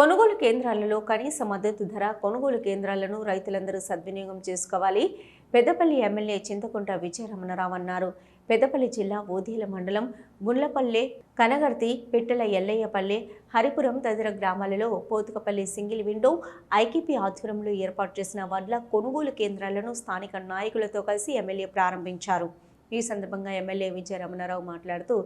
కొనుగోలు కేంద్రాలలో కనీస మద్దతు ధర కొనుగోలు కేంద్రాలను రైతులందరూ సద్వినియోగం చేసుకోవాలి. పెద్దపల్లి ఎమ్మెల్యే చింతకుంట విజయరమణరావు అన్నారు పెద్దపల్లి జిల్లా ఓదీల మండలం గుండ్లపల్లె కనగర్తి పిట్టల ఎల్లయ్యపల్లె హరిపురం తదితర గ్రామాలలో పోతుకపల్లి సింగిల్ విండో ఐకేపీ ఆధ్వర్యంలో ఏర్పాటు చేసిన వడ్ల కొనుగోలు కేంద్రాలను స్థానిక నాయకులతో కలిసి ఎమ్మెల్యే ప్రారంభించారు. ఈ సందర్భంగా ఎమ్మెల్యే విజయరమణారావు మాట్లాడుతూ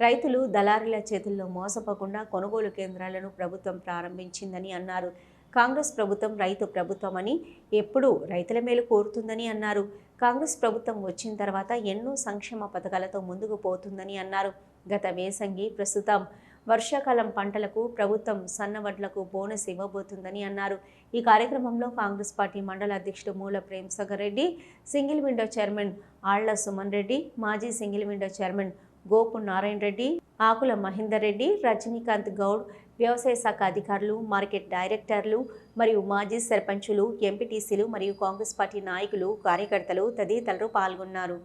రైతులు దళారీల చేతుల్లో మోసపోకుండా కొనుగోలు కేంద్రాలను ప్రభుత్వం ప్రారంభించిందని అన్నారు. కాంగ్రెస్ ప్రభుత్వం రైతు ప్రభుత్వమని ఎప్పుడూ రైతుల మేలు కోరుతుందని అన్నారు. కాంగ్రెస్ ప్రభుత్వం వచ్చిన తర్వాత ఎన్నో సంక్షేమ పథకాలతో ముందుకు పోతుందని అన్నారు. గత వేసంగి ప్రస్తుతం వర్షాకాలం పంటలకు ప్రభుత్వం సన్నవడ్లకు బోనస్ ఇవ్వబోతుందని అన్నారు. ఈ కార్యక్రమంలో కాంగ్రెస్ పార్టీ మండల అధ్యక్షుడు Moola Prem Reddy single window chairman Alla Suman Reddy మాజీ single window chairman Gopu Narayana Reddy Akula Mahender Reddy Rajinikanth Goud వ్యవసాయ శాఖ అధికారులు మార్కెట్ డైరెక్టర్లు మరియు మాజీ సర్పంచులు ఎంపీటీసీలు మరియు కాంగ్రెస్ పార్టీ నాయకులు కార్యకర్తలు తదితరులు పాల్గొన్నారు.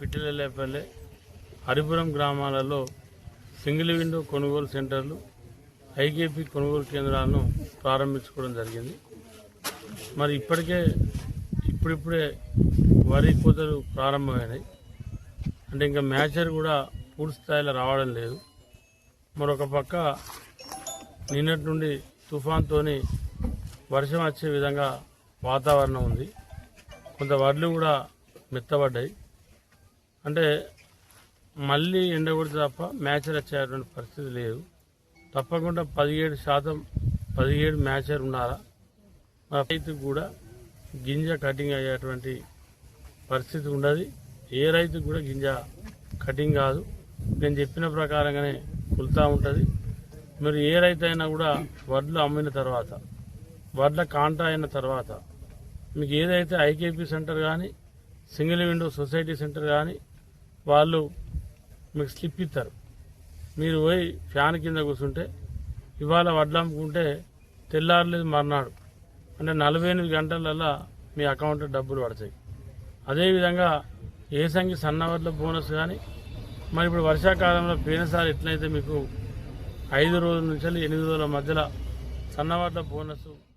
పిట్టిలపల్లె హరిపురం గ్రామాలలో సింగిల్ విండో కొనుగోలు సెంటర్లు ఐకేపీ కొనుగోలు కేంద్రాలను ప్రారంభించుకోవడం జరిగింది. మరి ఇప్పటికే ఇప్పుడిప్పుడే వరి కోతలు ప్రారంభమైనాయి. అంటే ఇంకా మ్యాచర్ కూడా పూర్తి స్థాయిలో రావడం లేదు. మరొక పక్క నిన్నటి నుండి తుఫాన్తోని వర్షం వచ్చే విధంగా వాతావరణం ఉంది. కొంత వడ్లు కూడా మెత్తబడ్డాయి. అంటే మళ్ళీ ఎండ తప్ప మ్యాచర్ వచ్చేటువంటి పరిస్థితి లేదు. తప్పకుండా పదిహేడు శాతం పదిహేడు మ్యాచర్ ఉండాలా? రైతుకు కూడా గింజ కటింగ్ అయ్యేటువంటి పరిస్థితి ఉండదు. ఏ రైతుకు కూడా గింజ కటింగ్ కాదు. నేను చెప్పిన ప్రకారంగానే కులుతా ఉంటుంది. మీరు ఏ రైతు అయినా కూడా వడ్లు అమ్మిన తర్వాత వడ్ల కాంటా అయిన తర్వాత మీకు ఏదైతే ఐకేపీ సెంటర్ కానీ సింగిల్ విండో సొసైటీ సెంటర్ కానీ వాళ్ళు మీకు స్లిప్ ఇస్తారు మీరు పోయి ఫ్యాన్ కింద కూర్చుంటే ఇవాళ వడ్లు అమ్ముకుంటే తెల్లారలేదు మర్నాడు. అంటే నలభై ఎనిమిది గంటలలో మీ అకౌంట్లో డబ్బులు పడతాయి. అదేవిధంగా ఏ సంఖ్య సన్న బోనస్ కానీ మరి ఇప్పుడు వర్షాకాలంలో పోయినసారి ఎట్లయితే మీకు ఐదు రోజుల నుంచి ఎనిమిది రోజుల మధ్యలో సన్నవర్ల బోనస్